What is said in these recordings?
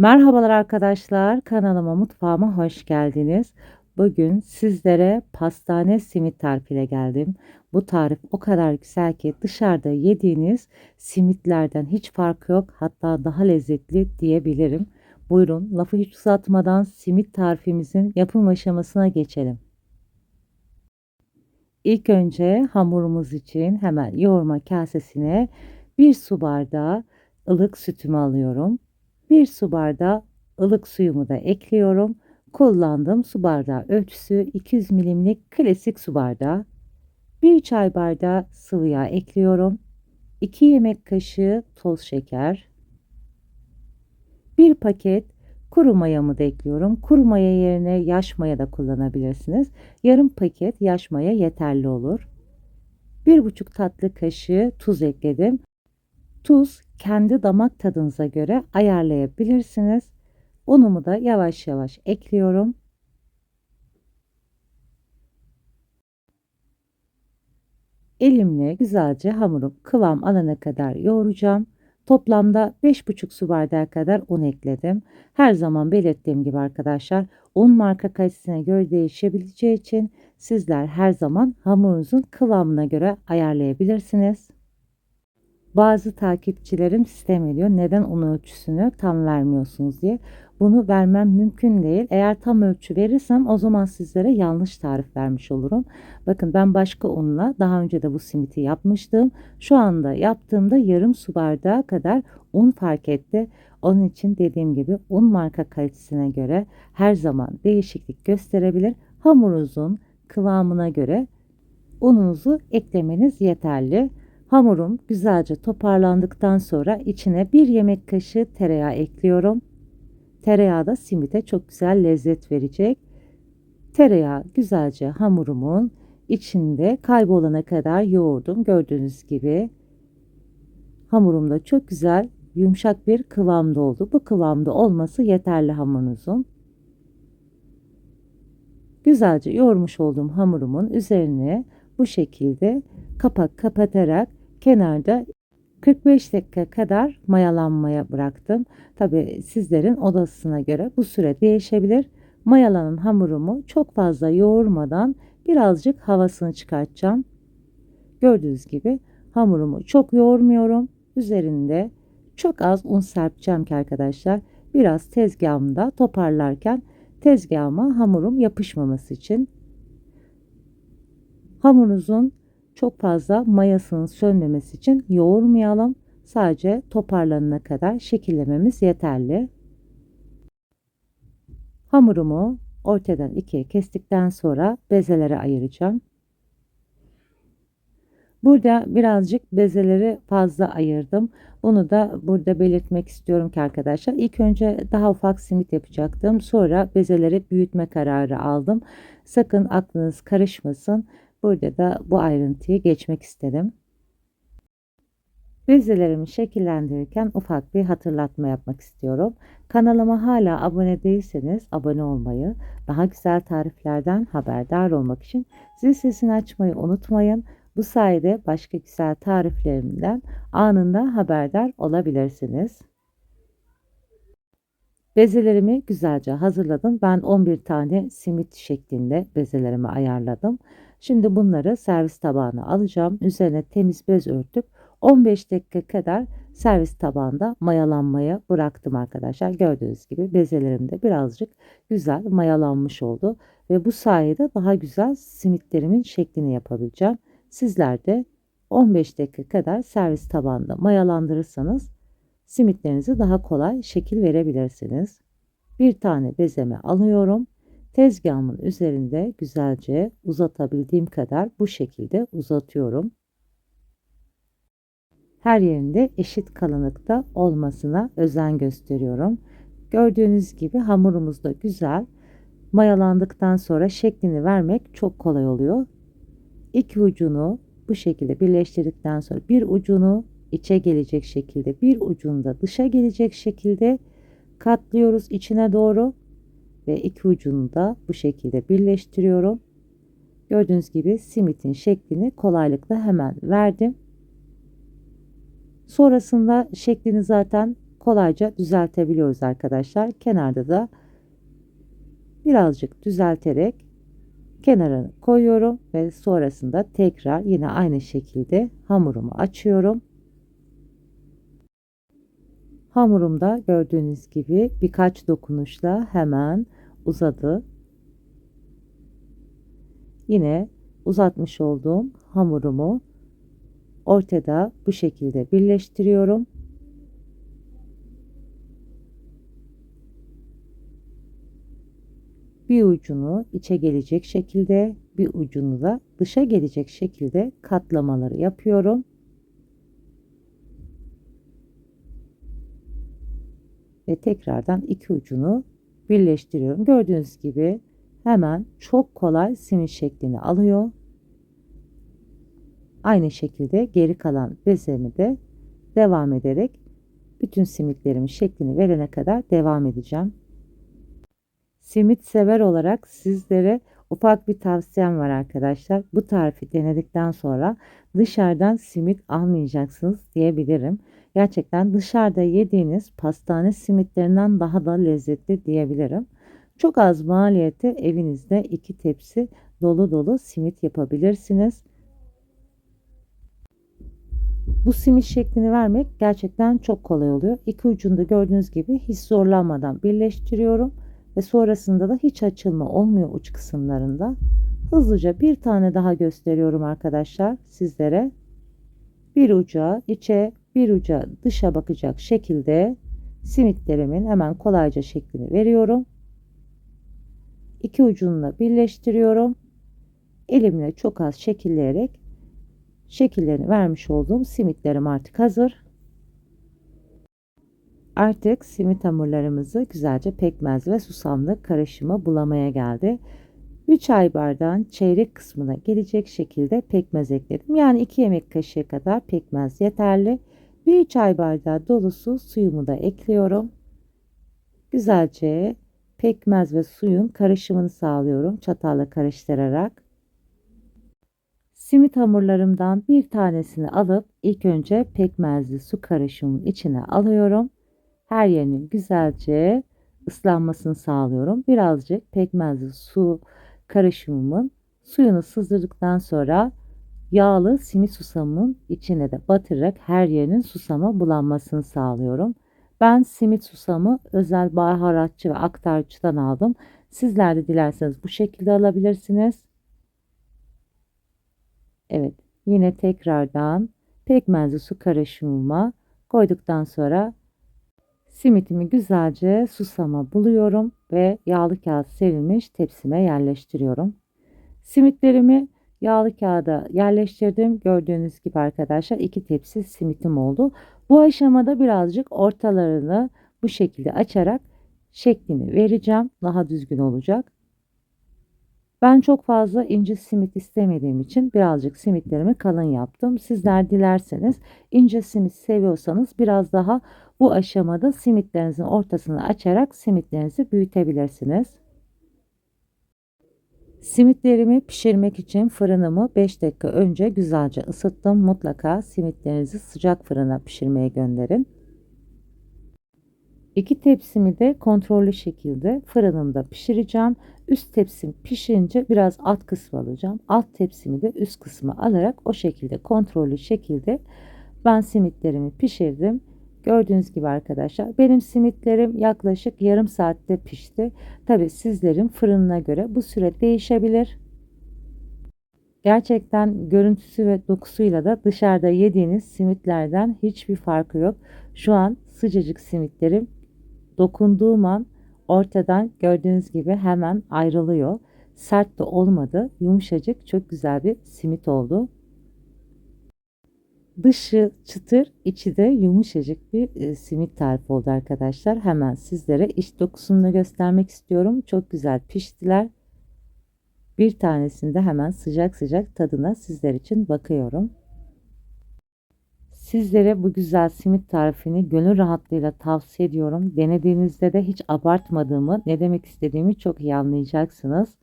Merhabalar arkadaşlar, kanalıma mutfağıma hoş geldiniz. Bugün sizlere pastane simit tarifiyle geldim. Bu tarif o kadar güzel ki dışarıda yediğiniz simitlerden hiç farkı yok. Hatta daha lezzetli diyebilirim. Buyurun lafı hiç uzatmadan simit tarifimizin yapım aşamasına geçelim. İlk önce hamurumuz için hemen yoğurma kasesine bir su bardağı ılık sütümü alıyorum. 1 su bardağı ılık suyumu da ekliyorum. Kullandığım su bardağı ölçüsü 200 milimlik klasik su bardağı. 1 çay bardağı sıvı yağ ekliyorum. 2 yemek kaşığı toz şeker. 1 paket kuru mayamı da ekliyorum. Kuru maya yerine yaş maya da kullanabilirsiniz. Yarım paket yaş maya yeterli olur. 1,5 tatlı kaşığı tuz ekledim. Tuz kendi damak tadınıza göre ayarlayabilirsiniz. Unumu da yavaş yavaş ekliyorum. Elimle güzelce hamurum kıvam alana kadar yoğuracağım. Toplamda 5,5 su bardağı kadar un ekledim. Her zaman belirttiğim gibi arkadaşlar un marka kalitesine göre değişebileceği için sizler her zaman hamurunuzun kıvamına göre ayarlayabilirsiniz. Bazı takipçilerim sistem ediyor. Neden un ölçüsünü tam vermiyorsunuz diye. Bunu vermem mümkün değil. Eğer tam ölçü verirsem o zaman sizlere yanlış tarif vermiş olurum. Bakın ben başka unla daha önce de bu simiti yapmıştım. Şu anda yaptığımda yarım su bardağı kadar un fark etti. Onun için dediğim gibi un marka kalitesine göre her zaman değişiklik gösterebilir. Hamurunuzun kıvamına göre ununuzu eklemeniz yeterli. Hamurum güzelce toparlandıktan sonra içine bir yemek kaşığı tereyağı ekliyorum. Tereyağı da simite çok güzel lezzet verecek. Tereyağı güzelce hamurumun içinde kaybolana kadar yoğurdum. Gördüğünüz gibi hamurumda çok güzel yumuşak bir kıvamda oldu. Bu kıvamda olması yeterli hamurunuzun. Güzelce yoğurmuş olduğum hamurumun üzerine bu şekilde kapak kapatarak kenarda 45 dakika kadar mayalanmaya bıraktım. Tabi sizlerin odasına göre bu süre değişebilir. Mayalanan hamurumu çok fazla yoğurmadan birazcık havasını çıkartacağım. Gördüğünüz gibi hamurumu çok yoğurmuyorum. Üzerinde çok az un serpeceğim ki arkadaşlar biraz tezgahımda toparlarken tezgahıma hamurum yapışmaması için. Hamurunuzun çok fazla mayasının sönmemesi için yoğurmayalım. Sadece toparlanana kadar şekillememiz yeterli. Hamurumu ortadan ikiye kestikten sonra bezelere ayıracağım. Burada birazcık bezeleri fazla ayırdım. Bunu da burada belirtmek istiyorum ki arkadaşlar. İlk önce daha ufak simit yapacaktım. Sonra bezeleri büyütme kararı aldım. Sakın aklınız karışmasın. Burada da bu ayrıntıyı geçmek istedim. Bezelerimi şekillendirirken ufak bir hatırlatma yapmak istiyorum. Kanalıma hala abone değilseniz abone olmayı, daha güzel tariflerden haberdar olmak için zil sesini açmayı unutmayın. Bu sayede başka güzel tariflerimden anında haberdar olabilirsiniz. Bezelerimi güzelce hazırladım. Ben 11 tane simit şeklinde bezelerimi ayarladım. Şimdi bunları servis tabağına alacağım. Üzerine temiz bez örtüp 15 dakika kadar servis tabağında mayalanmaya bıraktım arkadaşlar. Gördüğünüz gibi bezelerim de birazcık güzel mayalanmış oldu. Ve bu sayede daha güzel simitlerimin şeklini yapabileceğim. Sizler de 15 dakika kadar servis tabağında mayalandırırsanız simitlerinizi daha kolay şekil verebilirsiniz. Bir tane bezeme alıyorum. Tezgahımın üzerinde güzelce uzatabildiğim kadar bu şekilde uzatıyorum. Her yerinde eşit kalınlıkta olmasına özen gösteriyorum. Gördüğünüz gibi hamurumuz da güzel. Mayalandıktan sonra şeklini vermek çok kolay oluyor. İki ucunu bu şekilde birleştirdikten sonra bir ucunu içe gelecek şekilde bir ucunu da dışa gelecek şekilde katlıyoruz içine doğru ve iki ucunu da bu şekilde birleştiriyorum. Gördüğünüz gibi simitin şeklini kolaylıkla hemen verdim. Sonrasında şeklini zaten kolayca düzeltebiliyoruz arkadaşlar. Kenarda da birazcık düzelterek kenarını koyuyorum ve sonrasında tekrar yine aynı şekilde hamurumu açıyorum. Hamurumda gördüğünüz gibi birkaç dokunuşla hemen uzadı. Yine uzatmış olduğum hamurumu ortada bu şekilde birleştiriyorum. Bir ucunu içe gelecek şekilde, bir ucunu da dışa gelecek şekilde katlamaları yapıyorum. Ve tekrardan iki ucunu birleştiriyorum. Gördüğünüz gibi hemen çok kolay simit şeklini alıyor. Aynı şekilde geri kalan bezemi de devam ederek bütün simitlerimin şeklini verene kadar devam edeceğim. Simit sever olarak sizlere ufak bir tavsiyem var arkadaşlar. Bu tarifi denedikten sonra dışarıdan simit almayacaksınız diyebilirim. Gerçekten dışarıda yediğiniz pastane simitlerinden daha da lezzetli diyebilirim. Çok az maliyete evinizde iki tepsi dolu dolu simit yapabilirsiniz. Bu simit şeklini vermek gerçekten çok kolay oluyor. İki ucunda gördüğünüz gibi hiç zorlanmadan birleştiriyorum ve sonrasında da hiç açılma olmuyor uç kısımlarında. Hızlıca bir tane daha gösteriyorum arkadaşlar sizlere. Bir uca içe bir uca dışa bakacak şekilde simitlerimin hemen kolayca şeklini veriyorum. İki ucunu birleştiriyorum. Elimle çok az şekilleyerek şekillerini vermiş olduğum simitlerim artık hazır. Artık simit hamurlarımızı güzelce pekmez ve susamlı karışıma bulamaya geldi. 1 çay bardağın çeyrek kısmına gelecek şekilde pekmez ekledim. Yani 2 yemek kaşığı kadar pekmez yeterli. 1 çay bardağı dolusu suyumu da ekliyorum. Güzelce pekmez ve suyun karışımını sağlıyorum çatalla karıştırarak. Simit hamurlarımdan bir tanesini alıp ilk önce pekmezli su karışımının içine alıyorum. Her yerinin güzelce ıslanmasını sağlıyorum. Birazcık pekmezli su karışımımın suyunu sızdırdıktan sonra yağlı simit susamın içine de batırarak her yerinin susama bulanmasını sağlıyorum. Ben simit susamı özel baharatçı ve aktarıcıdan aldım. Sizler de dilerseniz bu şekilde alabilirsiniz. Evet yine tekrardan pekmezli su karışımıma koyduktan sonra simitimi güzelce susama buluyorum ve yağlı kağıt serilmiş tepsime yerleştiriyorum. Simitlerimi yağlı kağıda yerleştirdim. Gördüğünüz gibi arkadaşlar iki tepsi simitim oldu. Bu aşamada birazcık ortalarını bu şekilde açarak şeklini vereceğim. Daha düzgün olacak. Ben çok fazla ince simit istemediğim için birazcık simitlerimi kalın yaptım. Sizler dilerseniz ince simit seviyorsanız biraz daha bu aşamada simitlerinizin ortasını açarak simitlerinizi büyütebilirsiniz. Simitlerimi pişirmek için fırınımı 5 dakika önce güzelce ısıttım. Mutlaka simitlerinizi sıcak fırına pişirmeye gönderin. İki tepsimi de kontrollü şekilde fırınımda pişireceğim. Üst tepsim pişince biraz alt kısmı alacağım. Alt tepsimi de üst kısmı alarak o şekilde kontrollü şekilde ben simitlerimi pişirdim. Gördüğünüz gibi arkadaşlar benim simitlerim yaklaşık yarım saatte pişti. Tabi sizlerin fırınına göre bu süre değişebilir. Gerçekten görüntüsü ve dokusuyla da dışarıda yediğiniz simitlerden hiçbir farkı yok. Şu an sıcacık simitlerim dokunduğum an ortadan gördüğünüz gibi hemen ayrılıyor. Sert de olmadı. Yumuşacık çok güzel bir simit oldu. Dışı çıtır, içi de yumuşacık bir e, simit tarifi oldu arkadaşlar. Hemen sizlere iç dokusunu da göstermek istiyorum. Çok güzel piştiler. Bir tanesini de hemen sıcak sıcak tadına sizler için bakıyorum. Sizlere bu güzel simit tarifini gönül rahatlığıyla tavsiye ediyorum. Denediğinizde de hiç abartmadığımı, ne demek istediğimi çok iyi anlayacaksınız.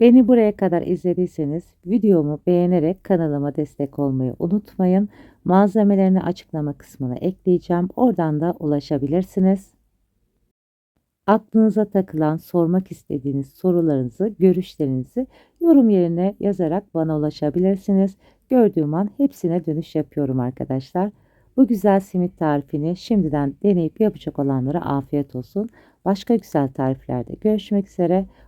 Beni buraya kadar izlediyseniz videomu beğenerek kanalıma destek olmayı unutmayın. Malzemelerini açıklama kısmına ekleyeceğim. Oradan da ulaşabilirsiniz. Aklınıza takılan, sormak istediğiniz sorularınızı, görüşlerinizi yorum yerine yazarak bana ulaşabilirsiniz. Gördüğüm an hepsine dönüş yapıyorum arkadaşlar. Bu güzel simit tarifini şimdiden deneyip yapacak olanlara afiyet olsun. Başka güzel tariflerde görüşmek üzere.